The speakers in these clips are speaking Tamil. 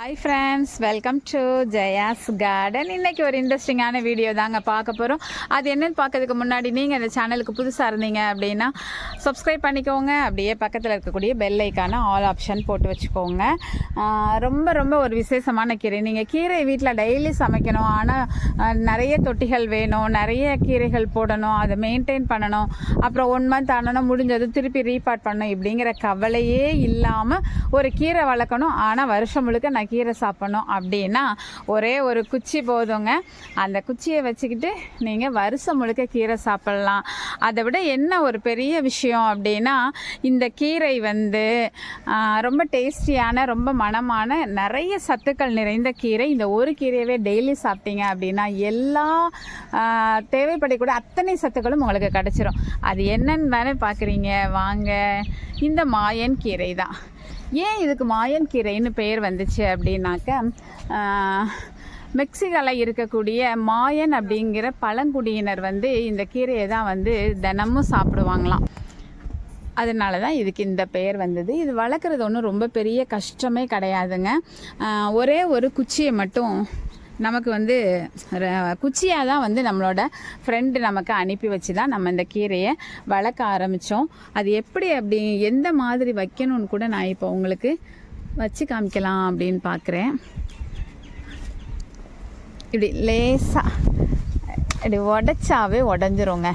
Hi friends welcome to Jaya's garden இன்னைக்கு ஒரு இன்ட்ரெஸ்டிங்கான வீடியோ தாங்க பார்க்க போகிறோம் அது என்னென்னு பார்க்கறதுக்கு முன்னாடி நீங்கள் இந்த சேனலுக்கு புதுசாக இருந்தீங்க அப்படின்னா சப்ஸ்கிரைப் பண்ணிக்கோங்க. அப்படியே பக்கத்தில் இருக்கக்கூடிய பெல் ஐக்கான ஆல் ஆப்ஷன் போட்டு வச்சுக்கோங்க. ரொம்ப ரொம்ப ஒரு விசேஷமான கீரை. நீங்கள் கீரை வீட்டில் டெய்லி சமைக்கணும். ஆனால் நிறைய தொட்டிகள் வேணும். நிறைய கீரைகள் போடணும். அதை மெயின்டைன் பண்ணணும். அப்புறம் ஒன் மந்த் ஆனால் முடிஞ்சது திருப்பி ரீபார்ட் பண்ணணும். இப்படிங்கிற கவலையே இல்லாமல் ஒரு கீரை வளர்க்கணும். ஆனால் வருஷம் முழுக்க நான் கீரை சாப்பிடணும் அப்படின்னா ஒரே ஒரு குச்சி போதுங்க. அந்த குச்சியை வச்சுக்கிட்டு நீங்கள் வருஷம் முழுக்க கீரை சாப்பிட்லாம். அதை விட என்ன ஒரு பெரிய விஷயம் அப்படின்னா இந்த கீரை வந்து ரொம்ப டேஸ்டியான ரொம்ப மணமான நிறைய சத்துக்கள் நிறைந்த கீரை. இந்த ஒரு கீரையவே டெய்லி சாப்பிட்டீங்க அப்படின்னா எல்லா தேவைப்படக்கூடிய அத்தனை சத்துக்களும் உங்களுக்கு கிடச்சிரும். அது என்னன்னு தானே பார்க்குறீங்க வாங்க. இந்த மாயன் கீரை தான். ஏன் இதுக்கு மாயன் கீரைன்னு பெயர் வந்துச்சு அப்படின்னாக்க மெக்சிகோவில் இருக்கக்கூடிய மாயன் அப்படிங்கிற பழங்குடியினர் வந்து இந்த கீரையை தான் வந்து தினமும் சாப்பிடுவாங்களாம். அதனால தான் இதுக்கு இந்த பெயர் வந்தது. இது வளர்க்குறது ஒன்றும் ரொம்ப பெரிய கஷ்டமே கிடையாதுங்க. ஒரே ஒரு குச்சியை மட்டும் நமக்கு வந்து குச்சியாக தான் வந்து நம்மளோட ஃப்ரெண்டு நமக்கு அனுப்பி வச்சு தான் நம்ம இந்த கீரையை வளர்க்க ஆரம்பித்தோம் அது எப்படி அப்படி எந்த மாதிரி வைக்கணும்னு கூட நான் இப்போ உங்களுக்கு வச்சு காமிக்கலாம் அப்படின்னு பார்க்குறேன் இப்படி லேசாக இப்படி உடச்சாவே உடஞ்சிருங்க.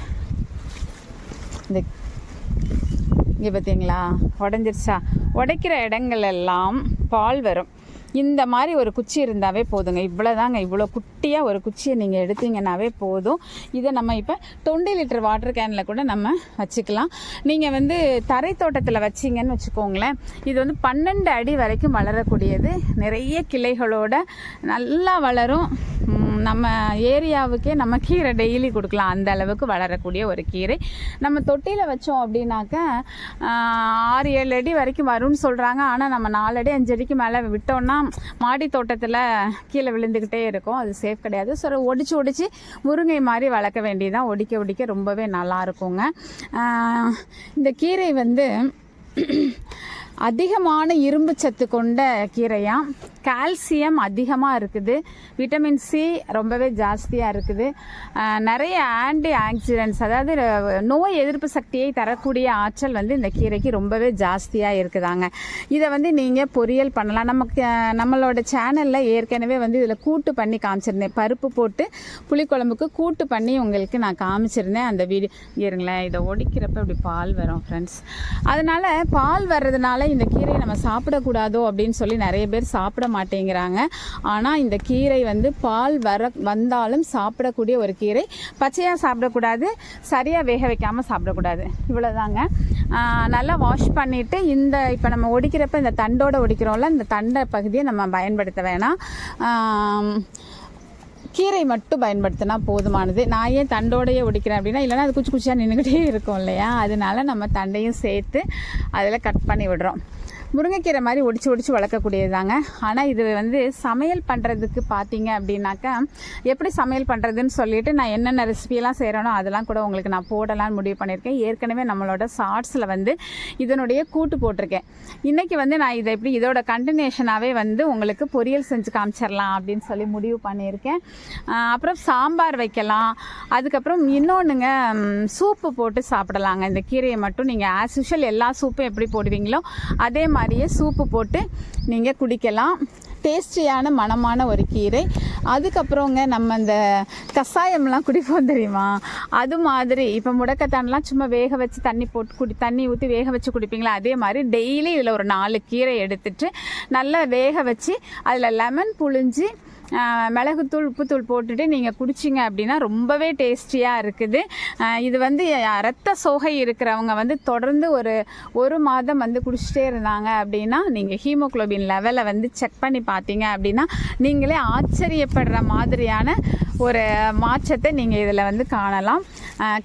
இந்த இங்கே பார்த்தீங்களா உடஞ்சிருச்சா? உடைக்கிற இடங்கள் எல்லாம் பால் வரும். இந்த மாதிரி ஒரு குச்சி இருந்தாவே போதுங்க. இவ்வளோதாங்க இவ்வளோ குட்டியாக ஒரு குச்சியை நீங்கள் எடுத்தீங்கன்னாவே போதும். இதை நம்ம இப்போ தொண்டு லிட்டர் வாட்டர் கேனில் கூட நம்ம வச்சுக்கலாம். நீங்கள் வந்து தரை தோட்டத்தில் வச்சிங்கன்னு வச்சுக்கோங்களேன். இது வந்து பன்னெண்டு அடி வரைக்கும் வளரக்கூடியது. நிறைய கிளைகளோட நல்லா வளரும். நம்ம ஏரியாவுக்கே நம்ம கீரை டெய்லி கொடுக்கலாம். அந்த அளவுக்கு வளரக்கூடிய ஒரு கீரை. நம்ம தொட்டியில் வச்சோம் அப்படின்னாக்க ஆறு ஏழு அடி வரைக்கும் வரும்னு சொல்கிறாங்க ஆனால் நம்ம நாலு அடி அஞ்சு அடிக்கு மேலே விட்டோம்னா மாடி தோட்டத்தில் கீழே விழுந்துக்கிட்டே இருக்கும். அது சேஃப் கிடையாது. ஸோ ஒடிச்சு ஒடிச்சு முருங்கை மாதிரி வளர்க்க வேண்டியதான் ஒடிக்க ஒடிக்க ரொம்பவே நல்லா இருக்குங்க. இந்த கீரை வந்து அதிகமான இரும்பு சத்து கொண்ட கீரையாம் கால்சியம் அதிகமாக இருக்குது. விட்டமின் சி ரொம்பவே ஜாஸ்தியாக இருக்குது. நிறைய ஆன்டி ஆக்சிடென்ட்ஸ் அதாவது நோய் எதிர்ப்பு சக்தியை தரக்கூடிய ஆற்றல் வந்து இந்த கீரைக்கு ரொம்பவே ஜாஸ்தியாக இருக்குதாங்க. இதை வந்து நீங்கள் பொரியல் பண்ணலாம். நமக்கு நம்மளோட சேனலில் ஏற்கனவே வந்து இதில் கூட்டு பண்ணி காமிச்சிருந்தேன். பருப்பு போட்டு புளிக்குழம்புக்கு கூட்டு பண்ணி உங்களுக்கு நான் காமிச்சிருந்தேன். அந்த வீடியோ இருங்களேன். இதை ஒடிக்கிறப்ப இப்படி பால் வரும் ஃப்ரெண்ட்ஸ் அதனால் பால் வர்றதுனால இந்த கீரையை நம்ம சாப்பிடக்கூடாதோ அப்படின்னு சொல்லி நிறைய பேர் சாப்பிட மாட்டேங்கிறாங்க. ஆனால் இந்த கீரை வந்து பால் வர வந்தாலும் சாப்பிடக்கூடிய ஒரு கீரை. பச்சையாக சாப்பிடக்கூடாது சரியாக வேக வைக்காமல் சாப்பிடக்கூடாது. இவ்வளோதாங்க நல்லா வாஷ் பண்ணிவிட்டு இந்த இப்போ நம்ம ஒடிக்கிறப்ப இந்த தண்டோடு ஒடிக்கிறோம்ல இந்த தண்டை பகுதியை நம்ம பயன்படுத்த வேணாம். கீரை மட்டும் பயன்படுத்தினா போதுமானது. நான் ஏன் தண்டோடையே ஒடிக்கிறேன் அப்படின்னா இல்லைனா அது குச்சி குச்சியாக நின்றுக்கிட்டே இருக்கும் இல்லையா? அதனால நம்ம தண்டையும் சேர்த்து அதில் கட் பண்ணி விடுறோம். முருங்கைக்கீரை மாதிரி ஒடிச்சு ஒடிச்சு வளர்க்கக்கூடியது தாங்க ஆனால் இது வந்து சமையல் பண்ணுறதுக்கு பார்த்தீங்க அப்படின்னாக்கா எப்படி சமையல் பண்ணுறதுன்னு சொல்லிட்டு நான் என்னென்ன ரெசிபியெல்லாம் செய்கிறேனோ அதெல்லாம் கூட உங்களுக்கு நான் போடலாம்னு முடிவு பண்ணியிருக்கேன். ஏற்கனவே நம்மளோட ஷார்ட்ஸில் வந்து இதனுடைய கூட்டு போட்டிருக்கேன். இன்றைக்கி வந்து நான் இதை எப்படி இதோட கண்டினியூஷனாகவே வந்து உங்களுக்கு பொரியல் செஞ்சு காமிச்சிடலாம் அப்படின்னு சொல்லி முடிவு பண்ணியிருக்கேன். அப்புறம் சாம்பார் வைக்கலாம். அதுக்கப்புறம் இன்னொன்றுங்க சூப்பு போட்டு சாப்பிடலாங்க. இந்த கீரையை மட்டும் நீங்கள் ஆஸ் யூஷுவல் எல்லா சூப்பும் எப்படி போடுவீங்களோ அதே மாதிரியே சூப்பு போட்டு நீங்கள் குடிக்கலாம். டேஸ்டியான மணமான ஒரு கீரை. அதுக்கப்புறங்க நம்ம இந்த கஷாயம்லாம் குடிப்போம் தெரியுமா? அது மாதிரி இப்போ முடக்கத்தான்லாம் சும்மா வேக வச்சு தண்ணி போட்டு குடி தண்ணி ஊற்றி வேக வச்சு குடிப்பீங்களா? அதே மாதிரி டெய்லி இதில் ஒரு நாலு கீரை எடுத்துட்டு நல்லா வேக வச்சு அதில் லெமன் புழிஞ்சு மிளகுத்தூள் உப்புத்தூள் போட்டுட்டு நீங்கள் குடிச்சிங்க அப்படின்னா ரொம்பவே டேஸ்டியாக இருக்குது. இது வந்து ரத்த சோகை இருக்கிறவங்க வந்து தொடர்ந்து ஒரு ஒரு மாதம் வந்து குடிச்சிட்டே இருந்தாங்க அப்படின்னா நீங்கள் ஹீமோகுளோபின் லெவலை வந்து செக் பண்ணி பார்த்தீங்க அப்படின்னா நீங்களே ஆச்சரியப்படுற மாதிரியான ஒரு மாற்றத்தை நீங்கள் இதில் வந்து காணலாம்.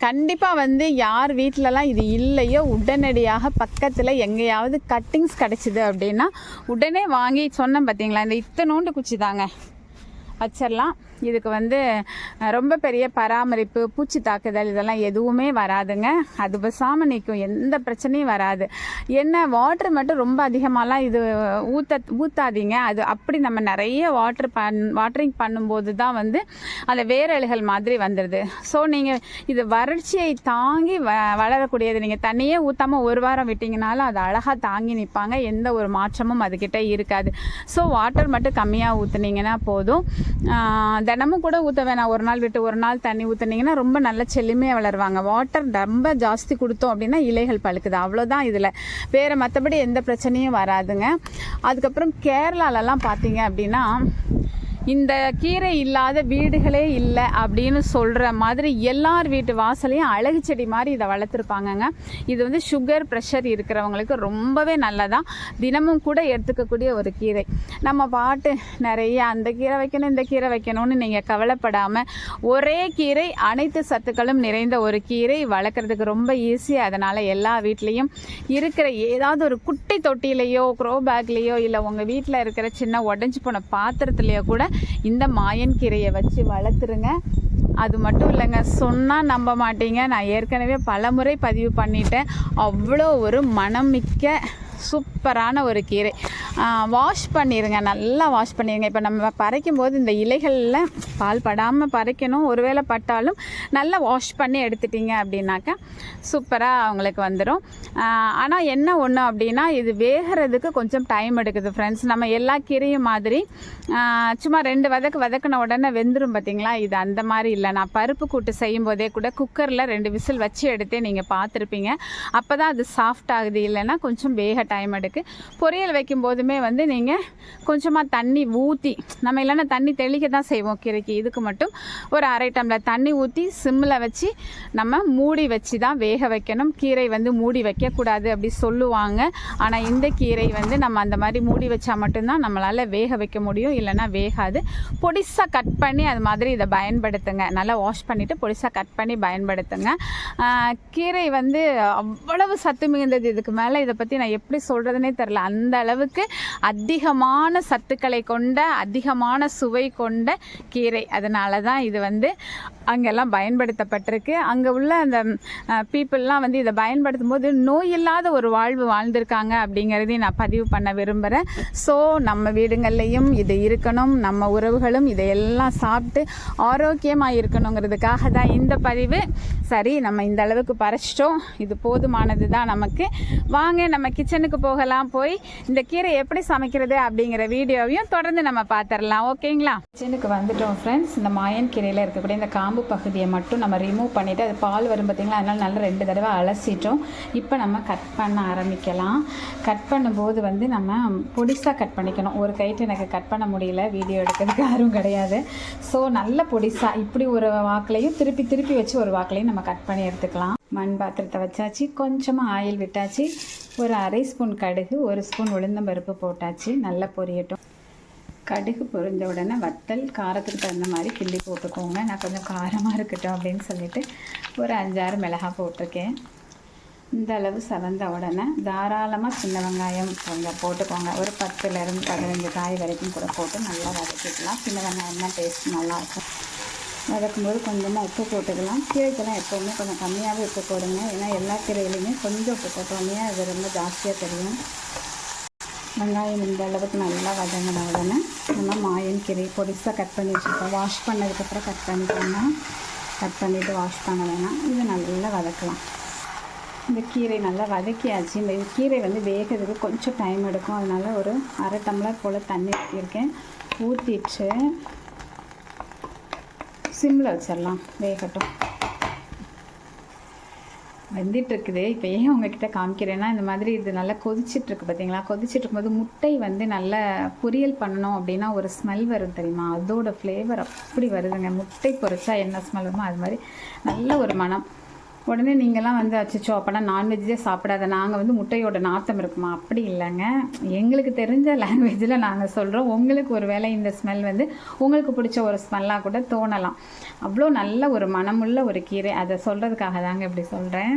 கண்டிப்பாக வந்து யார் வீட்டிலலாம் இது இல்லையோ உடனடியாக பக்கத்தில் எங்கேயாவது கட்டிங்ஸ் கிடச்சிது அப்படின்னா உடனே வாங்கி சொன்னேன் பார்த்தீங்களா இந்த இத்தனோண்டு குச்சி தாங்க. வச்சிடலாம் இதுக்கு வந்து ரொம்ப பெரிய பராமரிப்பு பூச்சி தாக்குதல் இதெல்லாம் எதுவுமே வராதுங்க. அது பசாமல் நிற்கும் எந்த பிரச்சனையும் வராது. என்ன வாட்டர் மட்டும் ரொம்ப அதிகமாகலாம் இது ஊற்ற ஊற்றாதீங்க அது அப்படி நம்ம நிறைய வாட்டர் பண் வாட்டரிங் பண்ணும்போது தான் வந்து அந்த வேரழுகள் மாதிரி வந்துடுது ஸோ நீங்கள் இது வறட்சியை தாங்கி வ வளரக்கூடியது. நீங்கள் தண்ணியே ஊற்றாமல் ஒரு வாரம் விட்டிங்கனாலும் அது அழகாக தாங்கி நிற்பாங்க எந்த ஒரு மாற்றமும் அதுக்கிட்ட இருக்காது. ஸோ வாட்டர் மட்டும் கம்மியாக ஊற்றுனீங்கன்னா போதும். தினமும் கூட ஊற்ற வேணாம். ஒரு நாள் விட்டு ஒரு நாள் தண்ணி ஊற்றுனீங்கன்னா ரொம்ப நல்ல செழுமையாக வளருவாங்க. வாட்டர் ரொம்ப ஜாஸ்தி கொடுத்தோம் அப்படின்னா இலைகள் பழுக்குது. அவ்வளோதான் இதில். வேறு மற்றபடி எந்த பிரச்சனையும் வராதுங்க. அதுக்கப்புறம் கேரளாலலாம் பார்த்தீங்க அப்படின்னா இந்த கீரை இல்லாத வீடுகளே இல்லை அப்படின்னு சொல்கிற மாதிரி எல்லார் வீட்டு வாசலையும் அழகு செடி மாதிரி இதை வளர்த்துருப்பாங்கங்க. இது வந்து சுகர் ப்ரெஷர் இருக்கிறவங்களுக்கு ரொம்பவே நல்லதான் தினமும் கூட எடுத்துக்கக்கூடிய ஒரு கீரை. நம்ம பாட்டு நிறைய அந்த கீரை வைக்கணும் இந்த கீரை வைக்கணும்னு நீங்கள் கவலைப்படாமல் ஒரே கீரை அனைத்து சத்துக்களும் நிறைந்த ஒரு கீரை வளர்க்குறதுக்கு ரொம்ப ஈஸி அதனால் எல்லா வீட்லேயும் இருக்கிற ஏதாவது ஒரு குட்டி தொட்டிலையோ க்ரோ பேக்லேயோ இல்லை உங்கள் வீட்டில் இருக்கிற சின்ன உடஞ்சி போன பாத்திரத்துலேயோ கூட இந்த மாயன் கீரையை வச்சு வளர்த்துருங்க. அது மட்டும் இல்லைங்க சொன்னால் நம்ப மாட்டீங்க. நான் ஏற்கனவே பலமுறை பதிவு பண்ணிட்டேன். அவ்வளோ ஒரு மனம் மிக்க சூப்பரான ஒரு கீரை. வாஷ் பண்ணிடுங்க நல்லா வாஷ் பண்ணிடுங்க இப்போ நம்ம பறைக்கும் போது இந்த இலைகளில் பால் படாமல் பறைக்கணும். ஒருவேளை பட்டாலும் நல்லா வாஷ் பண்ணி எடுத்துட்டீங்க அப்படின்னாக்கா சூப்பராக அவங்களுக்கு வந்துடும் ஆனால் என்ன ஒன்று அப்படின்னா இது வேகிறதுக்கு கொஞ்சம் டைம் எடுக்குது ஃப்ரெண்ட்ஸ் நம்ம எல்லா கீரையும் மாதிரி சும்மா ரெண்டு வதக்கு வதக்கின உடனே வெந்துடும் பார்த்தீங்களா இது அந்த மாதிரி இல்லை. நான் பருப்பு கூட்டு செய்யும் போதே கூட குக்கரில் ரெண்டு விசில் வச்சு எடுத்தே நீங்கள் பார்த்துருப்பீங்க அப்போ தான் அது சாஃப்ட் ஆகுது. இல்லைன்னா கொஞ்சம் வேக டைம் எடுக்கு. பொரியல் வைக்கும் போதுமே எப்போவுமே வந்து நீங்கள் கொஞ்சமாக தண்ணி ஊற்றி நம்ம இல்லைன்னா தண்ணி தெளிக்க தான் செய்வோம் கீரைக்கு. இதுக்கு மட்டும் ஒரு அரை டம்ளர் தண்ணி ஊற்றி சிம்மில் வச்சு நம்ம மூடி வச்சு தான் வேக வைக்கணும். கீரை வந்து மூடி வைக்கக்கூடாது அப்படி சொல்லுவாங்க. ஆனால் இந்த கீரை வந்து நம்ம அந்த மாதிரி மூடி வச்சா மட்டும்தான் நம்மளால் வேக வைக்க முடியும். இல்லைன்னா வேகாது. பொடிசாக கட் பண்ணி அது மாதிரி இதை பயன்படுத்துங்க. நல்லா வாஷ் பண்ணிவிட்டு பொடிசாக கட் பண்ணி பயன்படுத்துங்க. கீரை வந்து அவ்வளவு சத்து மிகுந்தது. இதுக்கு மேலே இதை பற்றி நான் எப்படி சொல்கிறதுனே தெரில அந்த அளவுக்கு அதிகமான சத்துக்களை கொண்ட அதிகமான சுவை கொண்ட கீரை. அதனால தான் இது வந்து அங்கெல்லாம் பயன்படுத்தப்பட்டிருக்கு. அங்கே உள்ள அந்த பீப்புளெலாம் வந்து இதை பயன்படுத்தும் போது நோய் இல்லாத ஒரு வாழ்வு வாழ்ந்திருக்காங்க அப்படிங்கிறதையும் நான் பதிவு பண்ண விரும்புகிறேன் ஸோ நம்ம வீடுங்கள்லையும் இது இருக்கணும். நம்ம உறவுகளும் இதையெல்லாம் சாப்பிட்டு ஆரோக்கியமாக இருக்கணுங்கிறதுக்காக தான் இந்த பதிவு. சரி நம்ம இந்த அளவுக்கு பறைச்சிட்டோம் இது போதுமானது தான் நமக்கு. வாங்க நம்ம கிச்சனுக்கு போகலாம். போய் இந்த கீரை எப்படி சமைக்கிறது அப்படிங்கிற வீடியோவையும் தொடர்ந்து நம்ம பார்த்துடலாம். ஓகேங்களா? கிச்சனுக்கு வந்துட்டோம் ஃப்ரெண்ட்ஸ் இந்த மாயன் கீரையில் இருக்கக்கூடிய இந்த காம்பு பகுதியை மட்டும் நம்ம ரிமூவ் பண்ணிவிட்டு அது பால் வரும் பார்த்தீங்களா? அதனால் நல்லா ரெண்டு தடவை அலசிட்டோம். இப்போ நம்ம கட் பண்ண ஆரம்பிக்கலாம். கட் பண்ணும்போது வந்து நம்ம பொடிசாக கட் பண்ணிக்கணும். ஒரு கைட்டு எனக்கு கட் பண்ண முடியல. வீடியோ எடுக்கிறதுக்கு யாரும் கிடையாது. ஸோ நல்ல பொடிசாக இப்படி ஒரு வாக்குலையும் திருப்பி திருப்பி வச்சு ஒரு வாக்குலையும் நம்ம கட் பண்ணி எடுத்துக்கலாம். மண் பாத்திரத்தை வச்சாச்சு. கொஞ்சமாக ஆயில் விட்டாச்சு. ஒரு அரை ஸ்பூன் கடுகு ஒரு ஸ்பூன் உளுந்தம்பருப்பு போட்டாச்சு. நல்லா பொரியட்டும். கடுகு பொரிஞ்ச உடனே வத்தல் காரத்துக்கு தகுந்த மாதிரி கிள்ளி போட்டுக்கோங்க. நான் கொஞ்சம் காரமாக இருக்கட்டும் அப்படின்னு சொல்லிட்டு ஒரு அஞ்சாறு மிளகாய் போட்டிருக்கேன். இந்த அளவு சவந்த உடனே தாராளமாக சின்ன வெங்காயம் கொஞ்சம் போட்டுக்கோங்க. ஒரு பத்துலேருந்து பதினஞ்சு காய் வரைக்கும் கூட போட்டு நல்லா வதக்கிக்கலாம். சின்ன வெங்காயம் தான் டேஸ்ட் நல்லாயிருக்கும் வதக்கும்போது கொஞ்சமாக உப்பு போட்டுக்கலாம். கீரைக்கெல்லாம் எப்போவுமே கொஞ்சம் கம்மியாகவே உப்பு போடுங்க. ஏன்னா எல்லா கீரையிலையுமே கொஞ்சம் உப்பு போட்டோமே அது ரொம்ப ஜாஸ்தியாக தெரியும். வெங்காயம் இந்த அளவுக்கு நல்லா வதங்கின உடனே நம்ம மாயன் கீரை பொடிசாக கட் பண்ணி வச்சுருக்கோம். வாஷ் பண்ணதுக்கப்புறம் கட் பண்ணிக்கோங்க. கட் பண்ணிவிட்டு வாஷ் பண்ண வேணாம். இது நல்லா வதக்கலாம். இந்த கீரை நல்லா வதக்கியாச்சு. இந்த கீரை வந்து வேகிறதுக்கு கொஞ்சம் டைம் எடுக்கும். அதனால் ஒரு அரை டம்ளர் போல் தண்ணி ஊற்றிருக்கேன் ஊற்றிட்டு சிம்மில் வச்சிடலாம் வேகட்டும். வந்துட்டுருக்குது இப்போ ஏன் உங்ககிட்ட காமிக்கிறேன்னா இந்த மாதிரி இது நல்லா கொதிச்சிட்ருக்கு பார்த்தீங்களா கொதிச்சிட்டு இருக்கும்போது முட்டை வந்து நல்லா பொரியல் பண்ணணும் அப்படின்னா ஒரு ஸ்மெல் வரும் தெரியுமா? அதோட ஃப்ளேவர் அப்படி வருதுங்க. முட்டை பொறிச்சா என்ன ஸ்மெல் வருமோ அது மாதிரி நல்ல ஒரு மனம் உடனே நீங்கள்லாம் வந்து அச்சோ அப்போனா நான்வெஜ்ஜே சாப்பிடாத. நாங்கள் வந்து முட்டையோட நாத்தம் இருக்குமா? அப்படி இல்லைங்க. எங்களுக்கு தெரிஞ்ச லாங்குவேஜில் நாங்கள் சொல்கிறோம் உங்களுக்கு ஒரு வேளை இந்த ஸ்மெல் வந்து உங்களுக்கு பிடிச்ச ஒரு ஸ்மெல்லாக கூட தோணலாம். அவ்வளோ நல்ல ஒரு மனமுள்ள ஒரு கீரை. அதை சொல்கிறதுக்காக தாங்க இப்படி சொல்கிறேன்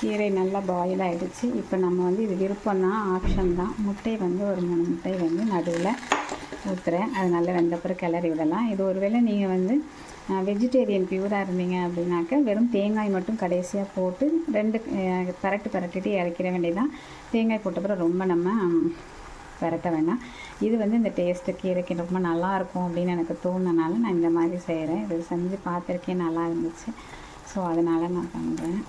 கீரை நல்லா பாயில் ஆகிடுச்சு இப்போ நம்ம வந்து இது விருப்பம் தான் ஆப்ஷன் தான். முட்டை வந்து ஒரு மூணு முட்டை வந்து நடுவில் ஊற்றுறேன் அது நல்லா வெந்தப்புறம் கிளறி விடலாம். இது ஒருவேளை நீங்கள் வந்து வெஜிடேரியன் பியூராக இருந்தீங்க அப்படின்னாக்க வெறும் தேங்காய் மட்டும் கடைசியாக போட்டு ரெண்டு பரட்டு பரட்டிட்டு இறக்கிற வேண்டியதான் தேங்காய் போட்டப்புறம் ரொம்ப நம்ம பரட்ட வேண்டாம். இது வந்து இந்த டேஸ்ட்டு இறக்கி ரொம்ப நல்லாயிருக்கும் அப்படின்னு எனக்கு தோணுனால நான் இந்த மாதிரி செய்கிறேன் இது செஞ்சு பார்த்துருக்கேன் நல்லா இருந்துச்சு. ஸோ அதனால் நான் பண்ணுறேன்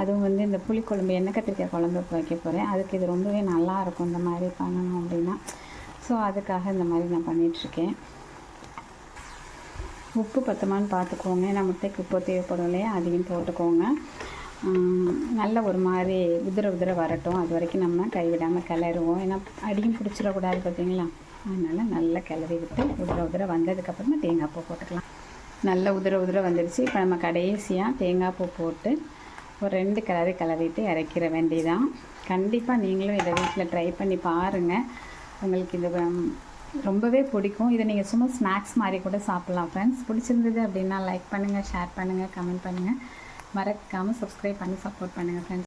அதுவும் வந்து இந்த புளிக்குழம்பு எண்ணெய் கத்திரிக்காய் குழம்பு வைக்க போகிறேன் அதுக்கு இது ரொம்பவே நல்லா இருக்கும் இந்த மாதிரி பண்ணணும் அப்படின்னா. ஸோ அதுக்காக இந்த மாதிரி நான் பண்ணிகிட்ருக்கேன் உப்பு பத்தமானு பார்த்துக்கோங்க. ஏன்னா முட்டைக்கு உப்பு தேவைப்படும் இல்லையா? அதையும் போட்டுக்கோங்க. நல்ல ஒரு மாதிரி உதிர உதிர வரட்டும். அது வரைக்கும் நம்ம கைவிடாமல் கிளறுவோம். ஏன்னா அடியும் பிடிச்சிடக்கூடாது பார்த்தீங்களா? அதனால் நல்லா கிளறி விட்டு உதிர உதிர வந்ததுக்கப்புறமா தேங்காய் பூ போட்டுக்கலாம். நல்ல உதிர உதிர வந்துடுச்சு இப்போ நம்ம கடைசியாக தேங்காய் பூ போட்டு ஒரு ரெண்டு கிளறி கிளறிட்டு இறக்கிற வேண்டியதான் கண்டிப்பாக நீங்களும் இதை வீட்டில் ட்ரை பண்ணி பாருங்கள் உங்களுக்கு இது ரொம்பவே பிடிக்கும். இதை நீங்கள் சும்மா ஸ்நாக்ஸ் மாதிரி கூட சாப்பிட்லாம் ஃப்ரெண்ட்ஸ் பிடிச்சிருந்தது அப்படின்னா லைக் பண்ணுங்கள் ஷேர் பண்ணுங்கள் கமெண்ட் பண்ணுங்கள் மறக்காமல் சப்ஸ்கிரைப் பண்ணி சப்போர்ட் பண்ணுங்கள் ஃப்ரெண்ட்ஸ்